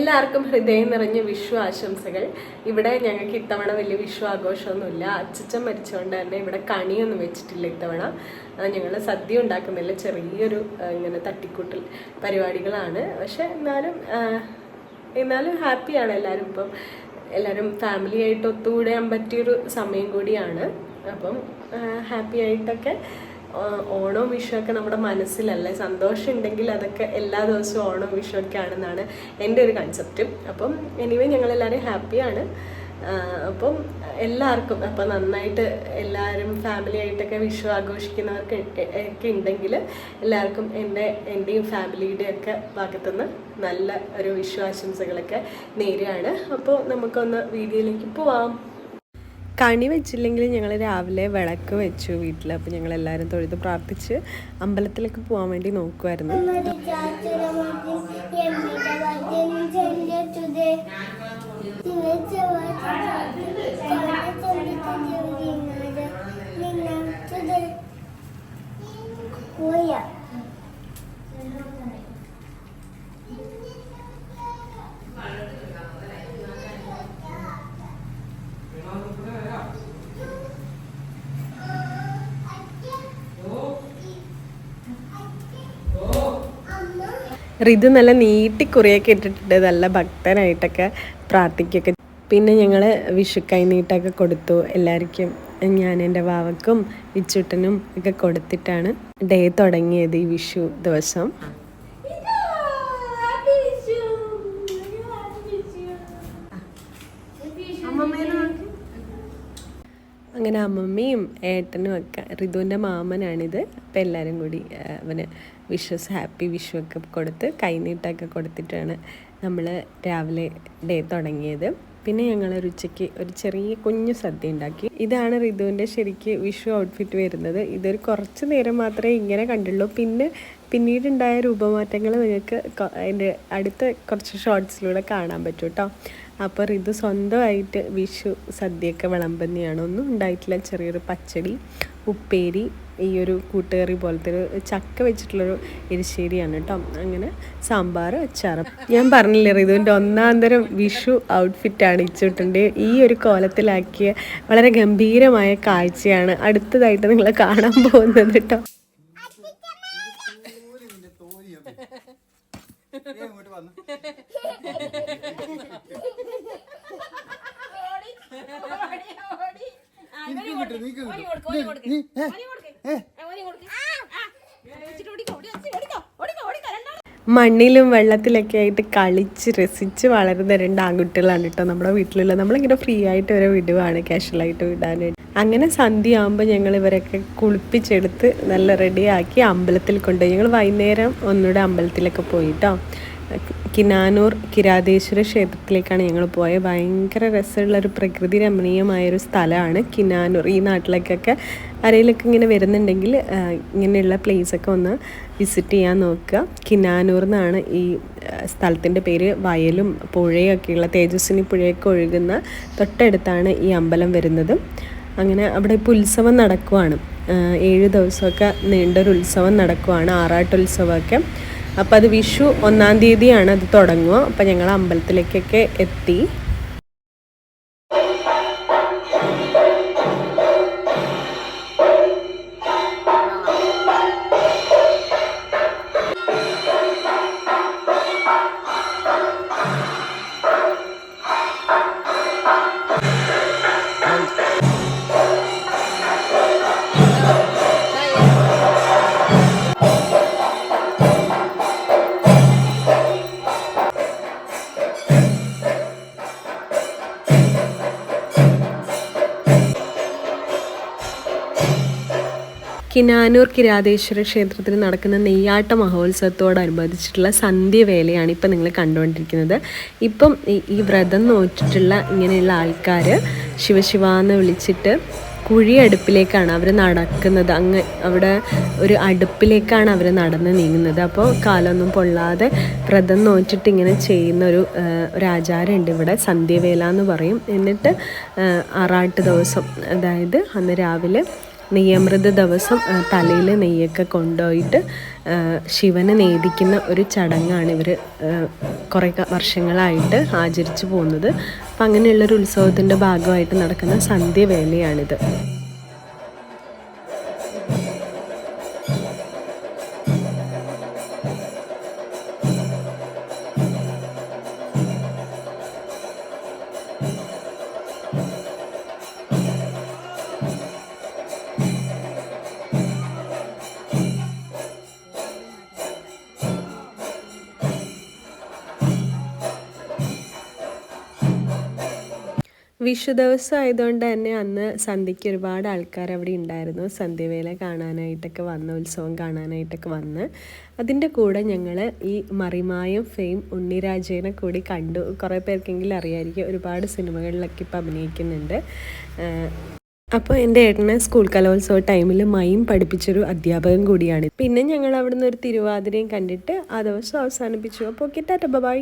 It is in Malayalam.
എല്ലാവർക്കും ഹൃദയം നിറഞ്ഞ വിഷു ആശംസകൾ. ഇവിടെ ഞങ്ങൾക്ക് ഇത്തവണ വലിയ വിഷു ആഘോഷമൊന്നുമില്ല. അച്ചച്ചൻ മരിച്ചുകൊണ്ട് തന്നെ ഇവിടെ കണിയൊന്നും വെച്ചിട്ടില്ല ഇത്തവണ. ഞങ്ങൾ സദ്യ ഉണ്ടാക്കുന്നില്ല ചെറിയൊരു ഇങ്ങനെ തട്ടിക്കൂട്ടൽ പരിപാടികളാണ്. പക്ഷെ എന്നാലും എന്നാലും ഹാപ്പിയാണ് എല്ലാവരും ഇപ്പം. എല്ലാവരും ഫാമിലി ആയിട്ട് ഒത്തുകൂടാൻ പറ്റിയൊരു സമയം കൂടിയാണ്. അപ്പം ഹാപ്പി ആയിട്ടൊക്കെ ഓണവും വിഷുവൊക്കെ നമ്മുടെ മനസ്സിലല്ലേ? സന്തോഷം ഉണ്ടെങ്കിൽ അതൊക്കെ എല്ലാ ദിവസവും ഓണവും വിഷുവൊക്കെ ആണെന്നാണ് എന്റെ ഒരു കൺസെപ്റ്റ് അപ്പം എനിവേ ഞങ്ങളെല്ലാവരും ഹാപ്പിയാണ് അപ്പം എല്ലാവർക്കും അപ്പം നന്നായിട്ട് എല്ലാവരും ഫാമിലി ആയിട്ടൊക്കെ വിഷു ആഘോഷിക്കുന്നവർക്ക് ഒക്കെ ഉണ്ടെങ്കിൽ എല്ലാവർക്കും എന്റെ എന്റെയും ഫാമിലിയുടെയും ഒക്കെ ഭാഗത്തുനിന്ന് നല്ല ഒരു വിഷു ആശംസകളൊക്കെ നേരുകയാണ്. അപ്പോൾ നമുക്കൊന്ന് വീഡിയോയിലേക്ക് പോവാം. കണി വെച്ചില്ലെങ്കിൽ ഞങ്ങൾ രാവിലെ വിളക്ക് വെച്ചു വീട്ടിൽ അപ്പോൾ ഞങ്ങൾ എല്ലാവരും തൊഴുത് പ്രാർത്ഥിച്ച് അമ്പലത്തിലേക്ക് പോകാൻ വേണ്ടി നോക്കുമായിരുന്നു ഋതു നല്ല നീട്ടി കുറിയൊക്കെ ഇട്ടിട്ടുണ്ട്. നല്ല ഭക്തനായിട്ടൊക്കെ പ്രാർത്ഥിക്കുകയൊക്കെ. പിന്നെ ഞങ്ങൾ വിഷു കൈനീട്ടൊക്കെ കൊടുത്തു. എല്ലാവർക്കും ഞാൻ എന്റെ വാവക്കും വിച്ചുട്ടനും ഒക്കെ കൊടുത്തിട്ടാണ് ഡേ തുടങ്ങിയത് ഈ വിഷു ദിവസം. അങ്ങനെ അമ്മമ്മയും ഏട്ടനും ഒക്കെ ഋതുവിന്റെ മാമനാണിത്. അപ്പം എല്ലാവരും കൂടി അവന് വിഷസ് ഹാപ്പി വിഷു ഒക്കെ കൊടുത്ത് കൈനീട്ടൊക്കെ കൊടുത്തിട്ടാണ് നമ്മൾ രാവിലെ ഡേ തുടങ്ങിയത്. പിന്നെ ഞങ്ങൾ ഒരു ഉച്ചയ്ക്ക് ഒരു ചെറിയ കുഞ്ഞു സദ്യ ഉണ്ടാക്കി. ഇതാണ് ഋതുവിന്റെ ശരിക്ക് വിഷു ഔട്ട്ഫിറ്റ് വരുന്നത്. ഇതൊരു കുറച്ച് നേരം മാത്രമേ ഇങ്ങനെ കണ്ടുള്ളൂ. പിന്നെ പിന്നീടുണ്ടായ രൂപമാറ്റങ്ങൾ നിങ്ങൾക്ക് അതിന്റെ അടുത്ത കുറച്ച് ഷോർട്സിലൂടെ കാണാൻ പറ്റും കേട്ടോ അപ്പോൾ ഇത് സ്വന്തമായിട്ട് വിഷു സദ്യയൊക്കെ വിളമ്പുന്നതാണ്. ഒന്നും ഉണ്ടായിട്ടില്ല. ചെറിയൊരു പച്ചടി ഉപ്പേരി ഈ ഒരു കൂട്ടുകറി പോലത്തെ ഒരു ചക്ക വെച്ചിട്ടുള്ളൊരു എരിശ്ശേരിയാണ് കേട്ടോ. അങ്ങനെ സാമ്പാർ അച്ചാറ്. ഞാൻ പറഞ്ഞില്ലേ റിതുവിന്റെ ഒന്നാം തരം വിഷു ഔട്ട്ഫിറ്റാണ് ഇച്ചിട്ടുണ്ട് ഈ ഒരു കോലത്തിലാക്കിയ വളരെ ഗംഭീരമായ കാഴ്ചയാണ് അടുത്തതായിട്ട് നിങ്ങൾ കാണാൻ പോകുന്നത് കേട്ടോ. ഇങ്ങോട്ട് വന്നു മണ്ണിലും വെള്ളത്തിലൊക്കെ ആയിട്ട് കളിച്ച് രസിച്ച് വളരുന്ന രണ്ട് ആൺകുട്ടികളാണ് കേട്ടോ നമ്മുടെ വീട്ടിലുള്ള നമ്മളിങ്ങനെ ഫ്രീ ആയിട്ട് വരെ വിടുവാണ് കാഷ്വലായിട്ട് വിടാനായിട്ട്. അങ്ങനെ സന്ധ്യ ആകുമ്പോൾ ഞങ്ങൾ ഇവരൊക്കെ കുളിപ്പിച്ചെടുത്ത് നല്ല റെഡിയാക്കി അമ്പലത്തിൽ കൊണ്ടുപോയി. ഞങ്ങൾ വൈകുന്നേരം ഒന്നുകൂടെ അമ്പലത്തിലൊക്കെ പോയിട്ടോ. കിനാനൂർ കിരാതേശ്വര ക്ഷേത്രത്തിലേക്കാണ് ഞങ്ങൾ പോയത് ഭയങ്കര രസമുള്ള ഒരു പ്രകൃതി രമണീയമായൊരു സ്ഥലമാണ് കിനാനൂർ. ഈ നാട്ടിലേക്കൊക്കെ അരയിലൊക്കെ ഇങ്ങനെ വരുന്നുണ്ടെങ്കിൽ ഇങ്ങനെയുള്ള പ്ലേസൊക്കെ ഒന്ന് വിസിറ്റ് ചെയ്യാൻ നോക്കുക. കിനാനൂർ എന്നാണ് ഈ സ്ഥലത്തിന്റെ പേര്. വയലും പുഴയൊക്കെയുള്ള തേജസ്വിനി പുഴയൊക്കെ ഒഴുകുന്ന തൊട്ടടുത്താണ് ഈ അമ്പലം വരുന്നത്. അങ്ങനെ അവിടെ ഇപ്പോൾ ഉത്സവം നടക്കുവാണ്. ഏഴ് ദിവസമൊക്കെ നീണ്ടൊരു ഉത്സവം നടക്കുവാണ് ആറാട്ടുത്സവമൊക്കെ. അപ്പോൾ അത് വിഷു ഒന്നാം തീയതിയാണ് അത് തുടങ്ങുക. അപ്പോൾ ഞങ്ങൾ അമ്പലത്തിലേക്കൊക്കെ എത്തി. കിനാനൂർ കിരാതേശ്വര ക്ഷേത്രത്തിൽ നടക്കുന്ന നെയ്യാട്ട മഹോത്സവത്തോടനുബന്ധിച്ചിട്ടുള്ള സന്ധ്യവേലയാണ് ഇപ്പം നിങ്ങൾ കണ്ടുകൊണ്ടിരിക്കുന്നത്. ഇപ്പം ഈ- വ്രതം നോറ്റിട്ടുള്ള ഇങ്ങനെയുള്ള ആൾക്കാർ ശിവശിവ എന്ന് വിളിച്ചിട്ട് കുഴി അടുപ്പിലേക്കാണ് അവർ നടക്കുന്നത്. അങ്ങ് അവിടെ ഒരു അടുപ്പിലേക്കാണ് അവർ നടന്ന് നീങ്ങുന്നത്. അപ്പോൾ കാലൊന്നും പൊള്ളാതെ വ്രതം നോറ്റിട്ട് ഇങ്ങനെ ചെയ്യുന്ന ഒരു ഒരു ആചാരമുണ്ട് ഇവിടെ. സന്ധ്യവേല എന്ന് പറയും. എന്നിട്ട് ആറാട്ട് ദിവസം അതായത് അന്ന് രാവിലെ നെയ്യമൃത ദിവസം തലയിൽ നെയ്യൊക്കെ കൊണ്ടുപോയിട്ട് ശിവനെ നേദിക്കുന്ന ഒരു ചടങ്ങാണ് ഇവർ കുറേ വർഷങ്ങളായിട്ട് ആചരിച്ചു പോകുന്നത്. അപ്പം അങ്ങനെയുള്ളൊരു ഉത്സവത്തിന്റെ ഭാഗമായിട്ട് നടക്കുന്ന സന്ധ്യവേലയാണിത് വിഷു ദിവസം ആയതുകൊണ്ട് തന്നെ അന്ന് സന്ധ്യയ്ക്ക് ഒരുപാട് ആൾക്കാർ അവിടെ ഉണ്ടായിരുന്നു. സന്ധ്യവേല കാണാനായിട്ടൊക്കെ വന്ന് ഉത്സവം കാണാനായിട്ടൊക്കെ വന്ന്. അതിന്റെ കൂടെ ഞങ്ങൾ ഈ മറിമായം ഫെയിം ഉണ്ണിരാജേനെ കൂടി കണ്ടു. കുറേ പേർക്കെങ്കിലും അറിയായിരിക്കും ഒരുപാട് സിനിമകളിലൊക്കെ ഇപ്പോൾ അഭിനയിക്കുന്നുണ്ട്. അപ്പോൾ എന്റെ ഏട്ടനെ സ്കൂൾ കലോത്സവ ടൈമിൽ മൈം പഠിപ്പിച്ചൊരു അധ്യാപകൻ കൂടിയാണ്. പിന്നെ ഞങ്ങൾ അവിടുന്ന് ഒരു തിരുവാതിരയും കണ്ടിട്ട് ആ ദിവസം അവസാനിപ്പിച്ചു. അപ്പോൾ ഓക്കെ ടാറ്റ ബൈ